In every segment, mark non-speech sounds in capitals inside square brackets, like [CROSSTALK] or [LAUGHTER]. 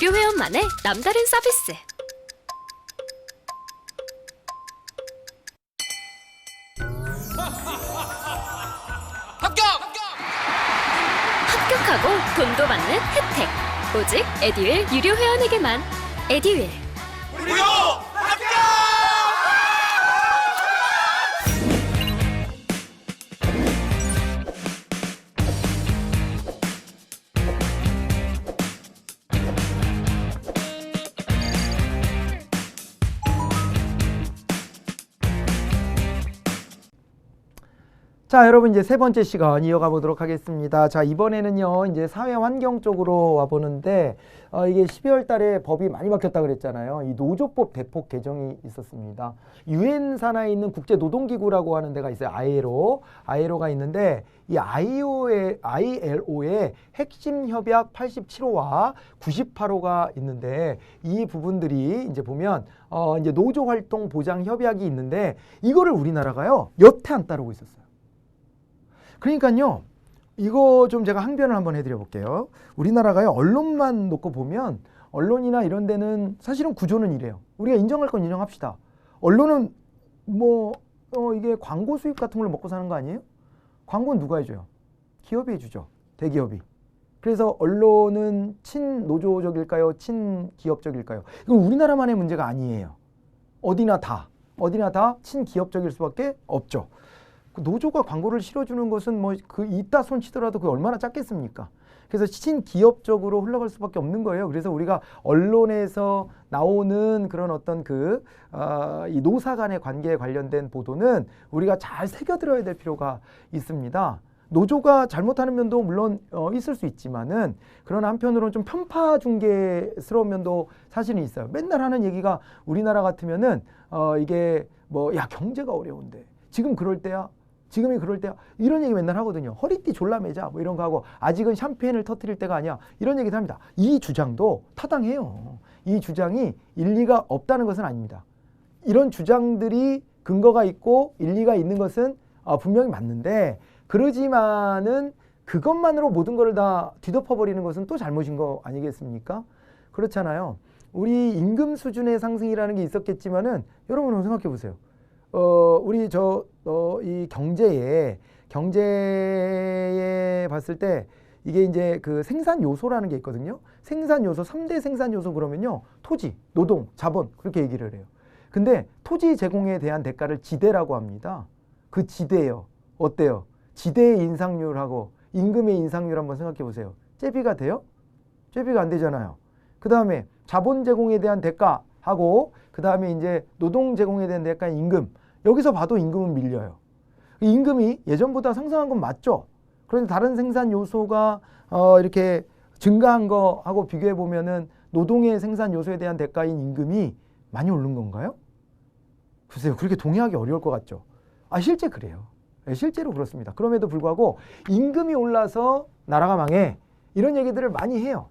유료 회원만의 남다른 서비스. [LAUGHS] 합격! 합격하고 돈도 받는 혜택. 오직 에듀윌 유료 회원에게만. 에듀윌. 무료 자, 여러분 이제 세 번째 시간 이어가 보도록 하겠습니다. 자, 이번에는요, 이제 사회 환경 쪽으로 와 보는데, 어, 이게 12월 달에 법이 많이 바뀌었다 그랬잖아요. 이 노조법 대폭 개정이 있었습니다. 유엔 산하에 있는 국제 노동 기구라고 하는 데가 있어요. ILO. ILO가 있는데, 이 IO의, ILO의 핵심 협약 87호와 98호가 있는데, 이 부분들이 이제 보면, 어, 이제 노조 활동 보장 협약이 있는데, 이거를 우리나라가요, 여태 안 따르고 있었어요. 그러니까요. 이거 좀 제가 항변을 한번 해드려 볼게요. 우리나라가요 언론만 놓고 보면 언론이나 이런 데는 사실은 구조는 이래요. 우리가 인정할 건 인정합시다. 언론은 뭐 어, 이게 광고 수입 같은 걸 먹고 사는 거 아니에요? 광고는 누가 해줘요? 기업이 해주죠. 대기업이. 그래서 언론은 친노조적일까요? 친기업적일까요? 이건 우리나라만의 문제가 아니에요. 어디나 다. 어디나 다 친기업적일 수밖에 없죠. 그 노조가 광고를 실어주는 것은 뭐 그 이따 손 치더라도 그 얼마나 작겠습니까? 그래서 친기업적으로 흘러갈 수밖에 없는 거예요. 그래서 우리가 언론에서 나오는 그런 어떤 그, 어, 이 노사 간의 관계에 관련된 보도는 우리가 잘 새겨들어야 될 필요가 있습니다. 노조가 잘못하는 면도 물론 어, 있을 수 있지만은 그러나 한편으로는 좀 편파 중개스러운 면도 사실은 있어요. 맨날 하는 얘기가 우리나라 같으면은 어, 이게 뭐 야 경제가 어려운데 지금 그럴 때야 지금이 그럴 때야 이런 얘기 맨날 하거든요. 허리띠 졸라매자 뭐 이런 거 하고 아직은 샴페인을 터트릴 때가 아니야 이런 얘기도 합니다. 이 주장도 타당해요. 이 주장이 일리가 없다는 것은 아닙니다. 이런 주장들이 근거가 있고 일리가 있는 것은 어, 분명히 맞는데 그러지만은 그것만으로 모든 것을 다 뒤덮어 버리는 것은 또 잘못인 거 아니겠습니까? 그렇잖아요. 우리 임금 수준의 상승이라는 게 있었겠지만은 여러분 한번 생각해 보세요. 어, 우리 저, 어, 이 경제에, 경제에 봤을 때 이게 이제 그 생산 요소라는 게 있거든요. 생산 요소, 삼대 생산 요소 그러면요. 토지, 노동, 자본, 그렇게 얘기를 해요. 근데 토지 제공에 대한 대가를 지대라고 합니다. 그 지대요. 어때요? 지대의 인상률하고 임금의 인상률 한번 생각해 보세요. 째비가 돼요? 째비가 안 되잖아요. 그 다음에 자본 제공에 대한 대가하고 그 다음에 이제 노동 제공에 대한 대가인 임금. 여기서 봐도 임금은 밀려요. 이 임금이 예전보다 상승한 건 맞죠. 그런데 다른 생산 요소가 어 이렇게 증가한 거하고 비교해 보면은 노동의 생산 요소에 대한 대가인 임금이 많이 오른 건가요? 글쎄요. 그렇게 동의하기 어려울 것 같죠. 아 실제 그래요. 예, 실제로 그렇습니다. 그럼에도 불구하고 임금이 올라서 나라가 망해 이런 얘기들을 많이 해요.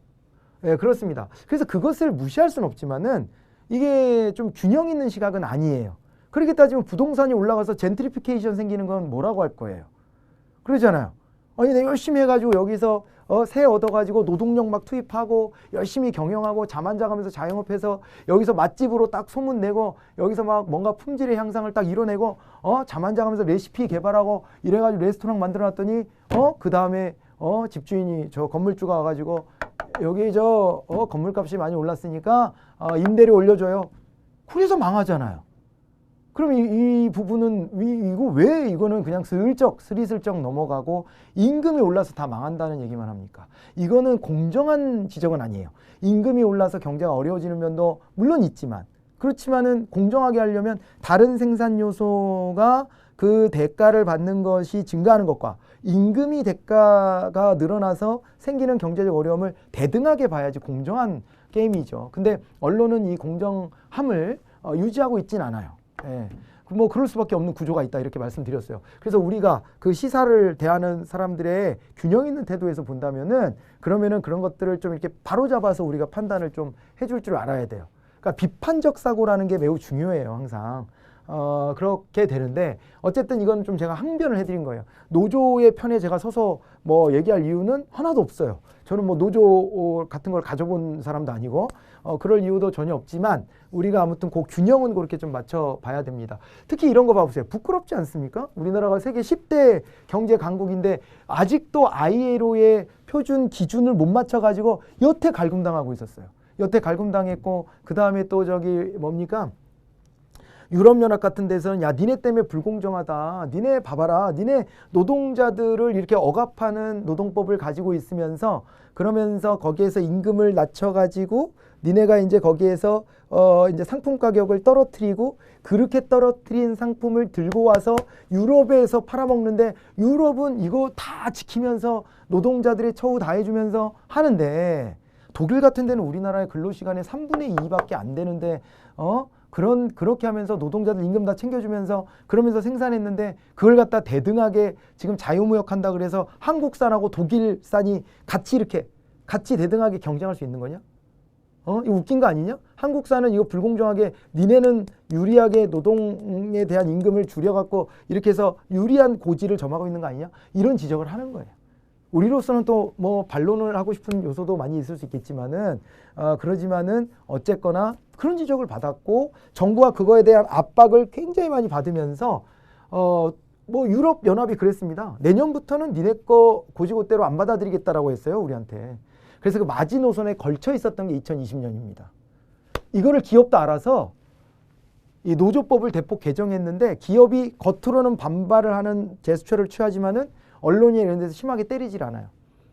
예, 그렇습니다. 그래서 그것을 무시할 수는 없지만은 이게 좀 균형 있는 시각은 아니에요. 그렇게 따지면 부동산이 올라가서 젠트리피케이션 생기는 건 뭐라고 할 거예요? 그러잖아요. 아니 내가 열심히 해가지고 여기서 어, 새 얻어가지고 노동력 막 투입하고 열심히 경영하고 잠안 자가면서 자영업해서 여기서 맛집으로 딱 소문 내고 여기서 막 뭔가 품질의 향상을 딱 이뤄내고 어, 잠안 자가면서 레시피 개발하고 이래가지고 레스토랑 만들어놨더니 어, 그 다음에 어, 집주인이 저 건물주가 와가지고 여기 저 어, 건물값이 많이 올랐으니까 어, 임대료 올려줘요. 그래서 망하잖아요. 그럼 이, 이 부분은 이, 이거 왜 이거는 그냥 슬쩍 스리슬쩍 넘어가고 임금이 올라서 다 망한다는 얘기만 합니까? 이거는 공정한 지적은 아니에요. 임금이 올라서 경제가 어려워지는 면도 물론 있지만 그렇지만은 공정하게 하려면 다른 생산 요소가 그 대가를 받는 것이 증가하는 것과 임금이 대가가 늘어나서 생기는 경제적 어려움을 대등하게 봐야지 공정한 게임이죠. 근데 언론은 이 공정함을 어, 유지하고 있진 않아요. 예. 그뭐 그럴 수밖에 없는 구조가 있다 이렇게 말씀드렸어요. 그래서 우리가 그 시사를 대하는 사람들의 균형 있는 태도에서 본다면은 그러면은 그런 것들을 좀 이렇게 바로 잡아서 우리가 판단을 좀 해줄 줄 알아야 돼요. 그러니까 비판적 사고라는 게 매우 중요해요, 항상. 어, 그렇게 되는데 어쨌든 이건 좀 제가 항변을 해드린 거예요. 노조의 편에 제가 서서 뭐 얘기할 이유는 하나도 없어요. 저는 뭐 노조 어, 같은 걸 가져본 사람도 아니고 어, 그럴 이유도 전혀 없지만 우리가 아무튼 그 균형은 그렇게 좀 맞춰 봐야 됩니다. 특히 이런 거 봐보세요. 부끄럽지 않습니까? 우리나라가 세계 10대 경제 강국인데 아직도 ILO의 표준 기준을 못 맞춰가지고 여태 갈굼당하고 있었어요. 여태 갈굼당했고 그 다음에 또 저기 뭡니까? 유럽연합 같은 데서는 야 니네 때문에 불공정하다. 니네 봐봐라. 니네 노동자들을 이렇게 억압하는 노동법을 가지고 있으면서 그러면서 거기에서 임금을 낮춰가지고 니네가 이제 거기에서 어 이제 상품 가격을 떨어뜨리고 그렇게 떨어뜨린 상품을 들고 와서 유럽에서 팔아먹는데 유럽은 이거 다 지키면서 노동자들의 처우 다 해주면서 하는데 독일 같은 데는 우리나라의 근로시간의 3분의 2밖에 안 되는데 어 그런 그렇게 하면서 노동자들 임금 다 챙겨주면서 그러면서 생산했는데 그걸 갖다 대등하게 지금 자유무역한다 그래서 한국산하고 독일산이 같이 이렇게 같이 대등하게 경쟁할 수 있는 거냐? 어? 이거 웃긴 거 아니냐? 한국산은 이거 불공정하게 니네는 유리하게 노동에 대한 임금을 줄여갖고 이렇게 해서 유리한 고지를 점하고 있는 거 아니냐? 이런 지적을 하는 거예요. 우리로서는 또 뭐 반론을 하고 싶은 요소도 많이 있을 수 있겠지만은 어, 그러지만은 어쨌거나 그런 지적을 받았고 정부가 그거에 대한 압박을 굉장히 많이 받으면서 어 뭐 유럽 연합이 그랬습니다. 내년부터는 니네 거 고지고대로 안 받아들이겠다라고 했어요 우리한테. 그래서 그 마지노선에 걸쳐 있었던 게 2020년입니다. 이거를 기업도 알아서 이 노조법을 대폭 개정했는데 기업이 겉으로는 반발을 하는 제스처를 취하지만은 언론이 이런 데서 심하게 때리질 않아요.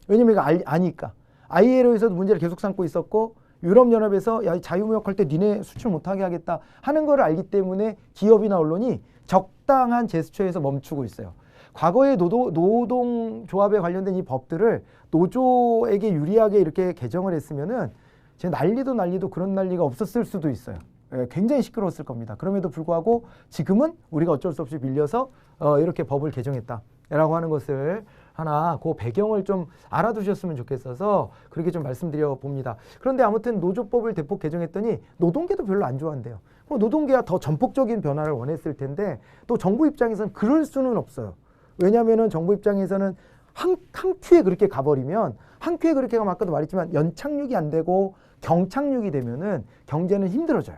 왜냐면 이거 알, 아니까. ILO에서도 문제를 계속 삼고 있었고 유럽연합에서 야 자유무역할 때 니네 수출 못하게 하겠다 하는 걸 알기 때문에 기업이나 언론이 적당한 제스처에서 멈추고 있어요. 과거에 노동, 노동조합에 관련된 이 법들을 노조에게 유리하게 이렇게 개정을 했으면은 지금 난리도 난리도 그런 난리가 없었을 수도 있어요. 예, 굉장히 시끄러웠을 겁니다. 그럼에도 불구하고 지금은 우리가 어쩔 수 없이 밀려서 어, 이렇게 법을 개정했다라고 하는 것을 하나 그 배경을 좀 알아두셨으면 좋겠어서 그렇게 좀 말씀드려 봅니다. 그런데 아무튼 노조법을 대폭 개정했더니 노동계도 별로 안 좋아한대요. 뭐 노동계가 더 전폭적인 변화를 원했을 텐데 또 정부 입장에서는 그럴 수는 없어요. 왜냐하면은 정부 입장에서는 한, 한 큐에 그렇게 가버리면 한 큐에 그렇게 가면 아까도 말했지만 연착륙이 안 되고 경착륙이 되면은 경제는 힘들어져요.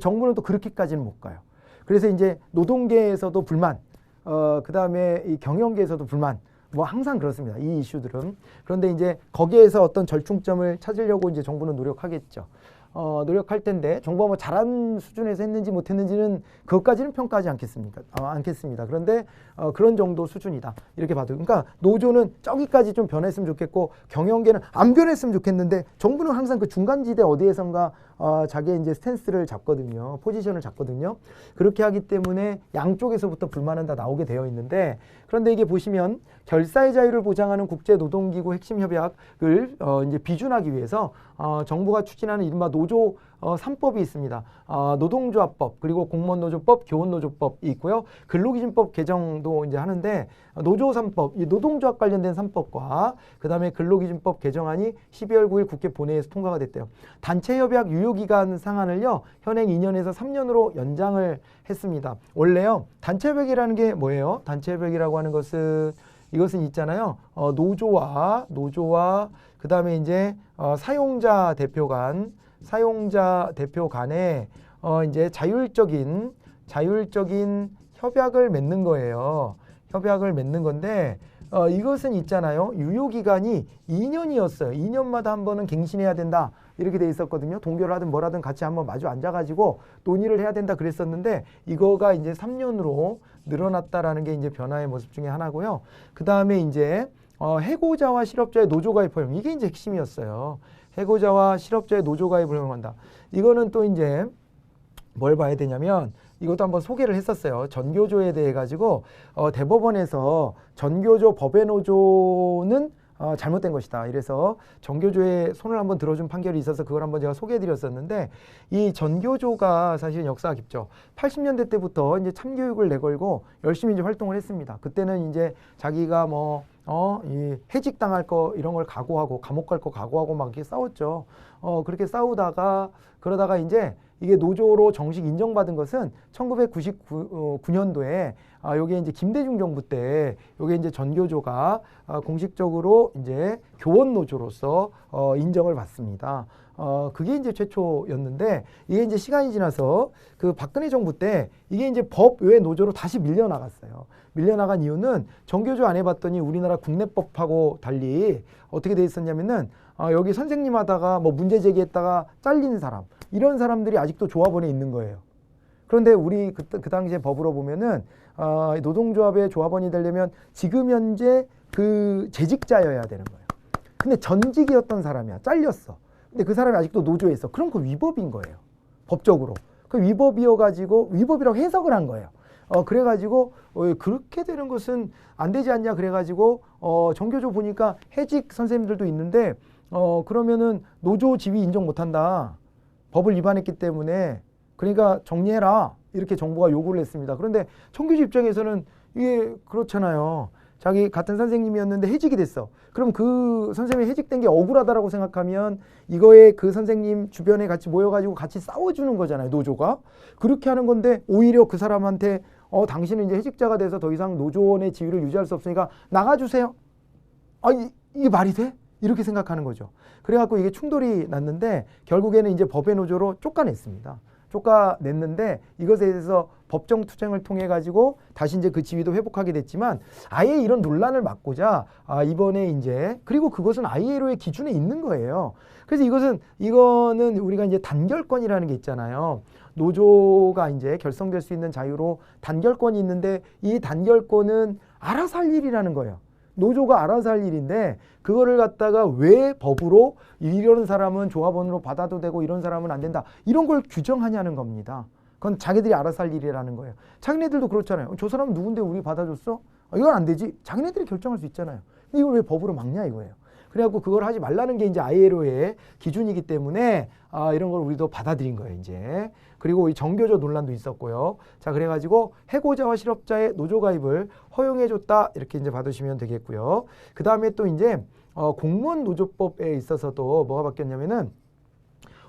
정부는 또 그렇게까지는 못 가요. 그래서 이제 노동계에서도 불만, 어, 그 다음에 이 경영계에서도 불만, 뭐 항상 그렇습니다. 이 이슈들은. 그런데 이제 거기에서 어떤 절충점을 찾으려고 이제 정부는 노력하겠죠. 어, 노력할 텐데 정부가 뭐 잘한 수준에서 했는지 못했는지는 그것까지는 평가하지 않겠습니까? 어, 않겠습니다. 그런데 어, 그런 정도 수준이다 이렇게 봐도 그러니까 노조는 저기까지 좀 변했으면 좋겠고 경영계는 안 변했으면 좋겠는데 정부는 항상 그 중간지대 어디에선가 어, 자기의 이제 스탠스를 잡거든요. 포지션을 잡거든요. 그렇게 하기 때문에 양쪽에서부터 불만은 다 나오게 되어 있는데 그런데 이게 보시면 결사의 자유를 보장하는 국제노동기구 핵심 협약을 어, 이제 비준하기 위해서 어, 정부가 추진하는 이른바 노조 어, 3법이 있습니다. 어, 노동조합법 그리고 공무원노조법, 교원노조법이 있고요. 근로기준법 개정도 이제 하는데 어, 노조 3법, 이 노동조합 관련된 3법과 그 다음에 근로기준법 개정안이 12월 9일 국회 본회의에서 통과가 됐대요. 단체협약 유효기간 상한을요 현행 2년에서 3년으로 연장을 했습니다. 원래요 단체협약이라는 게 뭐예요? 단체협약이라고 하는 것은 이것은 있잖아요. 어, 노조와 노조와 그 다음에 이제 어, 사용자 대표 간 사용자 대표 간에 어, 이제 자율적인 자율적인 협약을 맺는 거예요. 협약을 맺는 건데 어, 이것은 있잖아요. 유효 기간이 2년이었어요. 2년마다 한 번은 갱신해야 된다. 이렇게 돼 있었거든요. 동결을 하든 뭐라든 같이 한번 마주 앉아가지고 논의를 해야 된다 그랬었는데 이거가 이제 3년으로 늘어났다라는 게 이제 변화의 모습 중에 하나고요. 그 다음에 이제 어, 해고자와 실업자의 노조 가입 허용 이게 이제 핵심이었어요. 해고자와 실업자의 노조 가입을 허용한다. 이거는 또 이제 뭘 봐야 되냐면 이것도 한번 소개를 했었어요. 전교조에 대해 가지고 어, 대법원에서 전교조 법외 노조는 어, 잘못된 것이다. 이래서 전교조에 손을 한번 들어준 판결이 있어서 그걸 한번 제가 소개해드렸었는데 이 전교조가 사실은 역사가 깊죠. 80년대 때부터 이제 참교육을 내걸고 열심히 이제 활동을 했습니다. 그때는 이제 자기가 뭐 어, 이 해직 당할 거 이런 걸 각오하고 감옥 갈 거 각오하고 막 이렇게 싸웠죠. 어, 그렇게 싸우다가 그러다가 이제 이게 노조로 정식 인정받은 것은 1999년도에 아, 요게 이제 김대중 정부 때 요게 이제 전교조가 아, 공식적으로 이제 교원 노조로서 어, 인정을 받습니다. 어, 그게 이제 최초였는데 이게 이제 시간이 지나서 그 박근혜 정부 때 이게 이제 법 외 노조로 다시 밀려나갔어요. 밀려나간 이유는 정교조 안 해봤더니 우리나라 국내법하고 달리 어떻게 돼 있었냐면은 아, 여기 선생님 하다가 뭐 문제 제기했다가 잘린 사람 이런 사람들이 아직도 조합원에 있는 거예요. 그런데 우리 그, 그 당시에 법으로 보면은 아, 노동조합의 조합원이 되려면 지금 현재 그 재직자여야 되는 거예요. 근데 전직이었던 사람이야. 잘렸어. 근데 그 사람이 아직도 노조에 있어. 그럼 그 위법인 거예요. 법적으로. 그 위법이어가지고 위법이라고 해석을 한 거예요. 어, 그래가지고 어, 그렇게 되는 것은 안 되지 않냐 그래가지고 어, 정교조 보니까 해직 선생님들도 있는데 어, 그러면은 노조 지위 인정 못한다. 법을 위반했기 때문에 그러니까 정리해라 이렇게 정부가 요구를 했습니다. 그런데 청교주 입장에서는 이게 그렇잖아요. 자기 같은 선생님이었는데 해직이 됐어. 그럼 그 선생님이 해직된 게 억울하다라고 생각하면 이거에 그 선생님 주변에 같이 모여가지고 같이 싸워주는 거잖아요. 노조가 그렇게 하는 건데 오히려 그 사람한테 어 당신은 이제 해직자가 돼서 더 이상 노조원의 지위를 유지할 수 없으니까 나가주세요. 아 이, 이게 말이 돼? 이렇게 생각하는 거죠. 그래갖고 이게 충돌이 났는데 결국에는 이제 법의 노조로 쫓아냈습니다. 쫓아냈는데 이것에 대해서 법정 투쟁을 통해 가지고 다시 이제 그 지위도 회복하게 됐지만 아예 이런 논란을 막고자 아 이번에 이제 그리고 그것은 ILO의 기준에 있는 거예요. 그래서 이것은 이거는 우리가 이제 단결권이라는 게 있잖아요. 노조가 이제 결성될 수 있는 자유로 단결권이 있는데 이 단결권은 알아서 할 일이라는 거예요. 노조가 알아서 할 일인데 그거를 갖다가 왜 법으로 이런 사람은 조합원으로 받아도 되고 이런 사람은 안 된다 이런 걸 규정하냐는 겁니다. 그건 자기들이 알아서 할 일이라는 거예요. 자기네들도 그렇잖아요. 저 사람은 누군데 우리 받아줬어? 아, 이건 안 되지. 자기네들이 결정할 수 있잖아요. 근데 이걸 왜 법으로 막냐 이거예요. 그래갖고 그걸 하지 말라는 게 이제 ILO의 기준이기 때문에 아, 이런 걸 우리도 받아들인 거예요, 이제. 그리고 이 정교조 논란도 있었고요. 자, 그래가지고 해고자와 실업자의 노조 가입을 허용해줬다 이렇게 이제 받으시면 되겠고요. 그 다음에 또 이제 어, 공무원 노조법에 있어서도 뭐가 바뀌었냐면은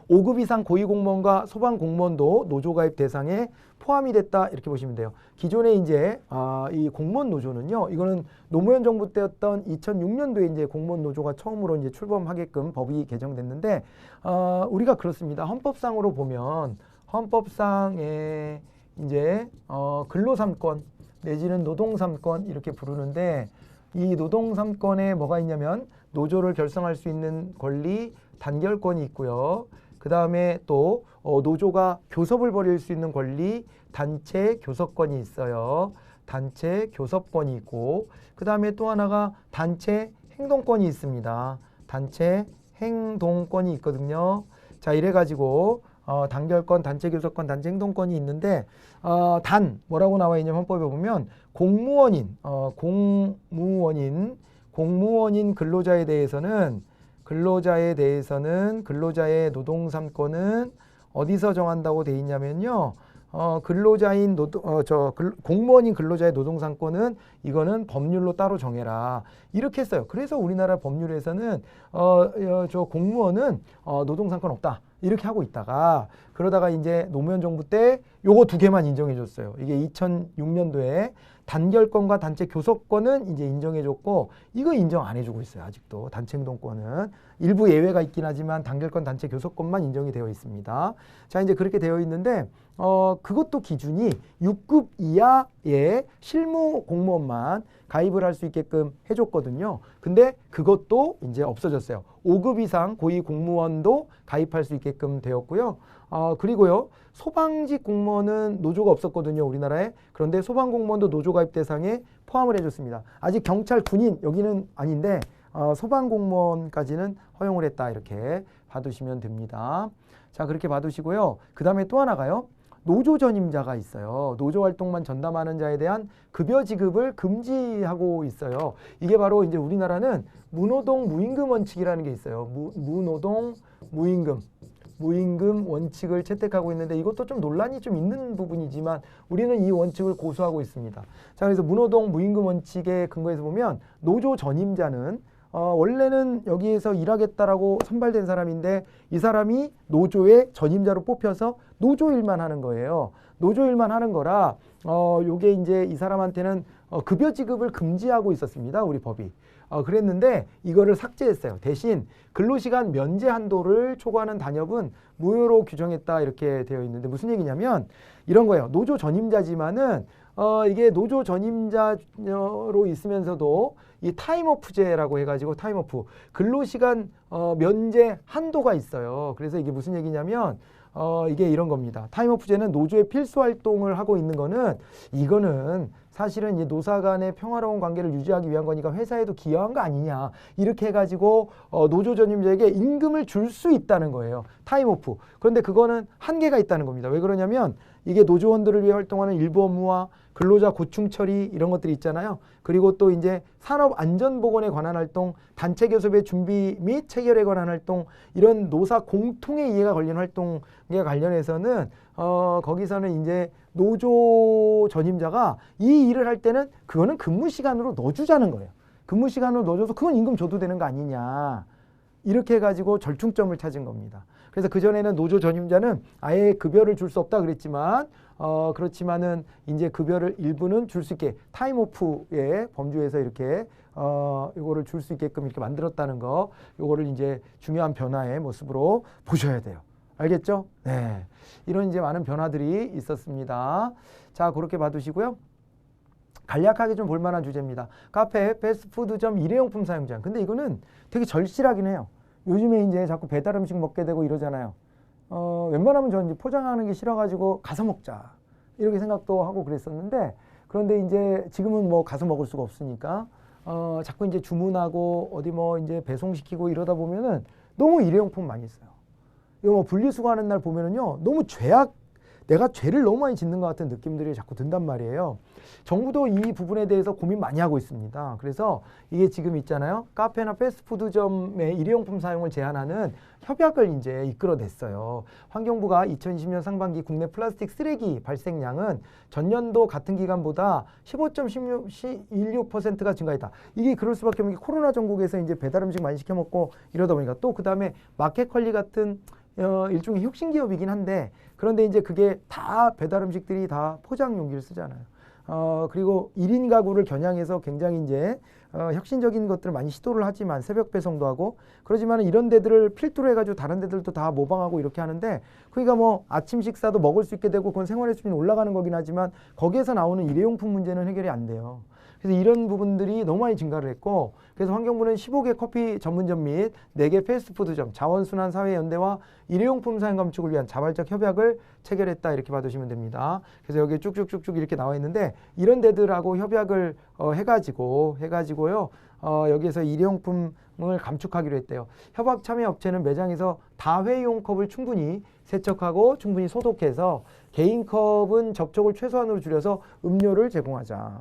5급 이상 고위공무원과 소방공무원도 노조 가입 대상에 포함이 됐다 이렇게 보시면 돼요. 기존에 이제 아, 이 공무원 노조는요, 이거는 노무현 정부 때였던 2006년도에 이제 공무원 노조가 처음으로 이제 출범하게끔 법이 개정됐는데 어, 우리가 그렇습니다. 헌법상으로 보면 헌법상에 이제 어, 근로삼권 내지는 노동삼권 이렇게 부르는데 이 노동삼권에 뭐가 있냐면 노조를 결성할 수 있는 권리 단결권이 있고요. 그 다음에 또 어, 노조가 교섭을 벌일 수 있는 권리 단체 교섭권이 있어요. 단체 교섭권이 있고 그 다음에 또 하나가 단체 행동권이 있습니다. 단체 행동권이 있거든요. 자 이래 가지고 어, 단결권, 단체 교섭권, 단체 행동권이 있는데 어, 단 뭐라고 나와 있냐면 헌법에 보면 공무원인 어, 공무원인 공무원인 근로자에 대해서는 근로자에 대해서는 근로자의 노동 삼권은 어디서 정한다고 돼 있냐면요. 어, 근로자인 노동, 어, 저, 근- 공무원인 근로자의 노동상권은 이거는 법률로 따로 정해라. 이렇게 했어요. 그래서 우리나라 법률에서는, 어, 어, 저 공무원은, 어, 노동상권 없다. 이렇게 하고 있다가, 그러다가 이제 노무현 정부 때 요거 두 개만 인정해 줬어요. 이게 2006년도에 단결권과 단체 교섭권은 이제 인정해 줬고, 이거 인정 안 해주고 있어요. 아직도. 단체 행동권은. 일부 예외가 있긴 하지만 단결권, 단체 교섭권만 인정이 되어 있습니다. 자, 이제 그렇게 되어 있는데, 어, 그것도 기준이 6급 이하의 실무 공무원만 가입을 할 수 있게끔 해줬거든요. 근데 그것도 이제 없어졌어요. 5급 이상 고위 공무원도 가입할 수 있게끔 되었고요. 어, 그리고요, 소방직 공무원은 노조가 없었거든요, 우리나라에. 그런데 소방 공무원도 노조 가입 대상에 포함을 해줬습니다. 아직 경찰, 군인 여기는 아닌데 어, 소방 공무원까지는 허용을 했다 이렇게 봐두시면 됩니다. 자 그렇게 봐두시고요. 그 다음에 또 하나가요. 노조 전임자가 있어요. 노조 활동만 전담하는 자에 대한 급여 지급을 금지하고 있어요. 이게 바로 이제 우리나라는 무노동 무임금 원칙이라는 게 있어요. 무, 무노동 무임금. 무임금 원칙을 채택하고 있는데 이것도 좀 논란이 좀 있는 부분이지만 우리는 이 원칙을 고수하고 있습니다. 자, 그래서 문호동 무임금 원칙에 근거해서 보면 노조 전임자는 어, 원래는 여기에서 일하겠다라고 선발된 사람인데 이 사람이 노조의 전임자로 뽑혀서 노조 일만 하는 거예요. 노조 일만 하는 거라 어, 요게 이제 이 사람한테는 어, 급여 지급을 금지하고 있었습니다. 우리 법이. 어, 그랬는데 이거를 삭제했어요. 대신 근로시간 면제 한도를 초과하는 단협은 무효로 규정했다 이렇게 되어 있는데 무슨 얘기냐면 이런 거예요. 노조 전임자지만은 어, 이게 노조 전임자로 있으면서도 이 타임오프제라고 해가지고 타임오프 근로시간 어, 면제 한도가 있어요. 그래서 이게 무슨 얘기냐면 어, 이게 이런 겁니다. 타임오프제는 노조의 필수 활동을 하고 있는 거는 이거는 사실은 이 노사 간의 평화로운 관계를 유지하기 위한 거니까 회사에도 기여한 거 아니냐 이렇게 해가지고 어, 노조 전임자에게 임금을 줄 수 있다는 거예요. 타임오프. 그런데 그거는 한계가 있다는 겁니다. 왜 그러냐면 이게 노조원들을 위해 활동하는 일부 업무와 근로자 고충 처리 이런 것들이 있잖아요. 그리고 또 이제 산업 안전 보건에 관한 활동, 단체 교섭의 준비 및 체결에 관한 활동 이런 노사 공통의 이해가 걸린 활동에 관련해서는 어 거기서는 이제 노조 전임자가 이 일을 할 때는 그거는 근무 시간으로 넣어주자는 거예요. 근무 시간으로 넣어줘서 그건 임금 줘도 되는 거 아니냐. 이렇게 해가지고 절충점을 찾은 겁니다. 그래서 그전에는 노조 전임자는 아예 급여를 줄 수 없다 그랬지만 어 그렇지만은 이제 급여를 일부는 줄 수 있게 타임 오프의 범주에서 이렇게 어 이거를 줄 수 있게끔 이렇게 만들었다는 거 요거를 이제 중요한 변화의 모습으로 보셔야 돼요. 알겠죠? 네. 이런 이제 많은 변화들이 있었습니다. 자, 그렇게 봐두시고요. 간략하게 좀 볼만한 주제입니다. 카페, 패스트푸드점, 일회용품 사용 제한. 근데 이거는 되게 절실하긴 해요. 요즘에 이제 자꾸 배달 음식 먹게 되고 이러잖아요. 어, 웬만하면 저는 이제 포장하는 게 싫어가지고 가서 먹자. 이렇게 생각도 하고 그랬었는데, 그런데 이제 지금은 뭐 가서 먹을 수가 없으니까, 어, 자꾸 이제 주문하고 어디 뭐 이제 배송시키고 이러다 보면은 너무 일회용품 많이 써요. 이거 뭐 분리수거하는 날 보면은요, 너무 죄악, 내가 죄를 너무 많이 짓는 것 같은 느낌들이 자꾸 든단 말이에요. 정부도 이 부분에 대해서 고민 많이 하고 있습니다. 그래서 이게 지금 있잖아요. 카페나 패스트푸드점의 일회용품 사용을 제한하는 협약을 이제 이끌어냈어요. 환경부가 2020년 상반기 국내 플라스틱 쓰레기 발생량은 전년도 같은 기간보다 15.16%가 증가했다. 이게 그럴 수밖에 없는 게 코로나 전국에서 이제 배달 음식 많이 시켜 먹고 이러다 보니까 또 그 다음에 마켓컬리 같은 어, 일종의 혁신 기업이긴 한데 그런데 이제 그게 다 배달 음식들이 다 포장 용기를 쓰잖아요. 어, 그리고 1인 가구를 겨냥해서 굉장히 이제 어, 혁신적인 것들을 많이 시도를 하지만 새벽 배송도 하고 그러지만 이런 데들을 필두로 해가지고 다른 데들도 다 모방하고 이렇게 하는데 그러니까 뭐 아침 식사도 먹을 수 있게 되고 그건 생활의 수준이 올라가는 거긴 하지만 거기에서 나오는 일회용품 문제는 해결이 안 돼요. 그래서 이런 부분들이 너무 많이 증가를 했고 그래서 환경부는 15개 커피 전문점 및 4개 패스트푸드점 자원순환사회연대와 일회용품 사용 감축을 위한 자발적 협약을 체결했다 이렇게 봐두시면 됩니다. 그래서 여기 쭉쭉쭉쭉 이렇게 나와 있는데 이런 데들하고 협약을 어, 해가지고 해가지고요 어, 여기에서 일회용품을 감축하기로 했대요. 협약 참여 업체는 매장에서 다회용 컵을 충분히 세척하고 충분히 소독해서 개인 컵은 접촉을 최소한으로 줄여서 음료를 제공하자.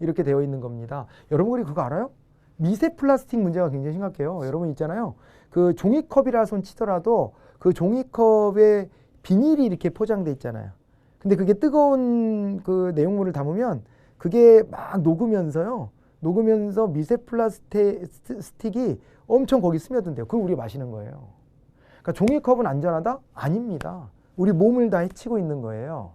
이렇게 되어 있는 겁니다. 여러분들이 그거 알아요? 미세 플라스틱 문제가 굉장히 심각해요. 여러분 있잖아요. 그 종이컵이라 손 치더라도 그 종이컵에 비닐이 이렇게 포장돼 있잖아요. 근데 그게 뜨거운 그 내용물을 담으면 그게 막 녹으면서요. 녹으면서 미세 플라스틱이 엄청 거기 스며든대요. 그걸 우리가 마시는 거예요. 그러니까 종이컵은 안전하다? 아닙니다. 우리 몸을 다 해치고 있는 거예요.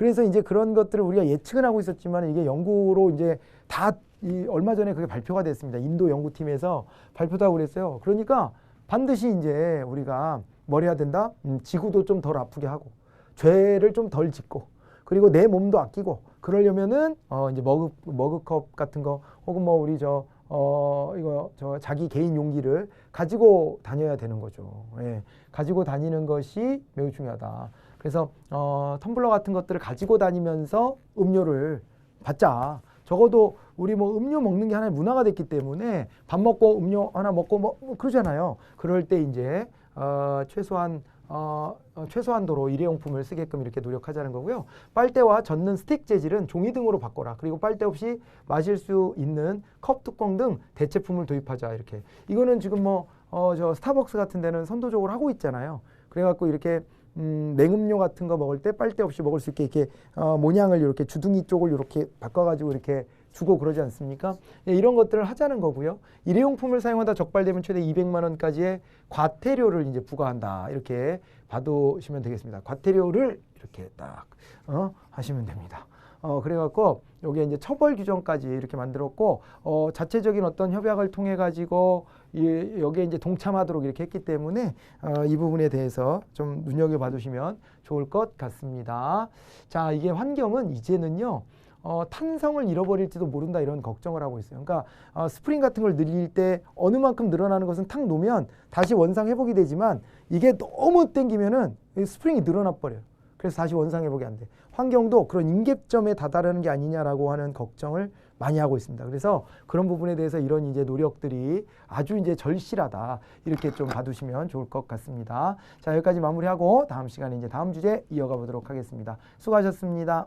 그래서 이제 그런 것들을 우리가 예측은 하고 있었지만 이게 연구로 이제 다 이 얼마 전에 그게 발표가 됐습니다. 인도 연구팀에서 발표도 하고 그랬어요. 그러니까 반드시 이제 우리가 뭘 해야 된다? 음, 지구도 좀 덜 아프게 하고 죄를 좀 덜 짓고 그리고 내 몸도 아끼고 그러려면은 어 이제 머그 머그컵 같은 거 혹은 뭐 우리 저 어 이거 저 자기 개인 용기를 가지고 다녀야 되는 거죠. 예. 가지고 다니는 것이 매우 중요하다. 그래서 어 텀블러 같은 것들을 가지고 다니면서 음료를 받자. 적어도 우리 뭐 음료 먹는 게 하나의 문화가 됐기 때문에 밥 먹고 음료 하나 먹고 뭐, 뭐 그러잖아요. 그럴 때 이제 어 최소한 어, 어, 최소한도로 일회용품을 쓰게끔 이렇게 노력하자는 거고요. 빨대와 젓는 스틱 재질은 종이 등으로 바꿔라. 그리고 빨대 없이 마실 수 있는 컵 뚜껑 등 대체품을 도입하자 이렇게. 이거는 지금 뭐 어, 저 스타벅스 같은 데는 선도적으로 하고 있잖아요. 그래갖고 이렇게 음, 냉음료 같은 거 먹을 때 빨대 없이 먹을 수 있게 이렇게 어, 모양을 이렇게 주둥이 쪽을 이렇게 바꿔가지고 이렇게 주고 그러지 않습니까? 예, 이런 것들을 하자는 거고요. 일회용품을 사용하다 적발되면 최대 200만 원까지의 과태료를 이제 부과한다. 이렇게 봐두시면 되겠습니다. 과태료를 이렇게 딱 어, 하시면 됩니다. 어, 그래갖고 여기에 이제 처벌 규정까지 이렇게 만들었고 어, 자체적인 어떤 협약을 통해 가지고 이, 여기에 이제 동참하도록 이렇게 했기 때문에 어, 이 부분에 대해서 좀 눈여겨 봐두시면 좋을 것 같습니다. 자, 이게 환경은 이제는요. 어, 탄성을 잃어버릴지도 모른다 이런 걱정을 하고 있어요. 그러니까 어, 스프링 같은 걸 늘릴 때 어느 만큼 늘어나는 것은 탁 놓으면 다시 원상 회복이 되지만 이게 너무 땡기면은 이 스프링이 늘어나 버려요. 그래서 다시 원상 회복이 안 돼. 환경도 그런 임계점에 다다르는 게 아니냐라고 하는 걱정을 많이 하고 있습니다. 그래서 그런 부분에 대해서 이런 이제 노력들이 아주 이제 절실하다 이렇게 좀 봐두시면 좋을 것 같습니다. 자 여기까지 마무리하고 다음 시간에 이제 다음 주제 이어가 보도록 하겠습니다. 수고하셨습니다.